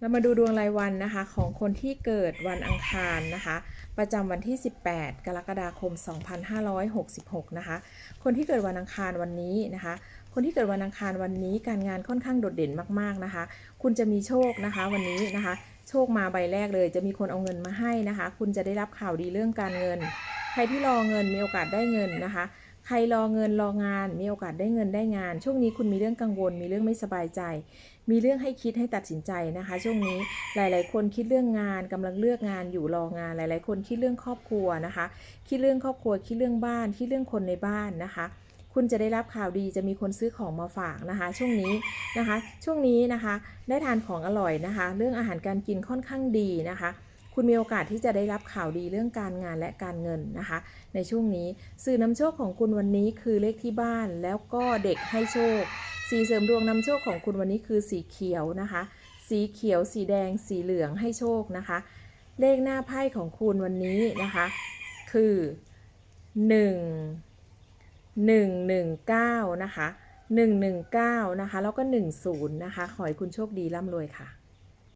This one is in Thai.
เรามาดูดวงรายวันนะคะของคนที่เกิดวันอังคารนะคะ ประจำวันที่ 18 กรกฎาคม 2566 นะคะ คนที่เกิดวันอังคารวันนี้นะคะ คนที่เกิดวันอังคารวันนี้การงานค่อนข้างโดดเด่นมากๆนะคะ คุณจะมีโชคนะคะวันนี้นะคะ โชคมาใบแรกเลย จะมีคนเอาเงินมาให้นะคะ คุณจะได้รับข่าวดีเรื่องการเงิน ใครที่รอเงินมีโอกาสได้เงินนะคะ ใครรอเงินรองาน มีโอกาสได้เงินได้งาน ช่วงนี้คุณมีเรื่องกังวล มีเรื่องไม่สบายใจ มีเรื่องให้คิดให้ตัดสินใจนะคะ ช่วงนี้หลาย ๆ คนคิดเรื่องงานกำลังเลือกงานอยู่รองาน หลาย ๆ คนคิดเรื่องครอบครัวนะคะ คิดเรื่องครอบครัวคิดเรื่องบ้านคิดเรื่องคนในบ้านนะคะคุณจะได้รับข่าวดีจะมีคนซื้อของมาฝากนะคะ ช่วงนี้นะคะ ช่วงนี้นะคะ ได้ทานของอร่อยนะคะ เรื่องอาหารการกินค่อนข้างดีนะคะ คุณมีโอกาสที่จะได้รับข่าวดีเรื่องการงานและการเงินนะคะ ในช่วงนี้สื่อนำโชคของคุณวันนี้คือเลขที่บ้านแล้วก็เด็กให้โชค สีเสริมดวงนำโชคของคุณวันนี้คือสีเขียวนะคะ สีเขียว สีแดง สีเหลืองให้โชคนะคะ เลขหน้าไพ่ของคุณวันนี้นะคะ คือหนึ่งหนึ่งหนึ่งเก้านะคะหนึ่งหนึ่งเก้านะคะ แล้วก็หนึ่งศูนย์นะคะ ขอให้คุณโชคดีร่ำรวยค่ะ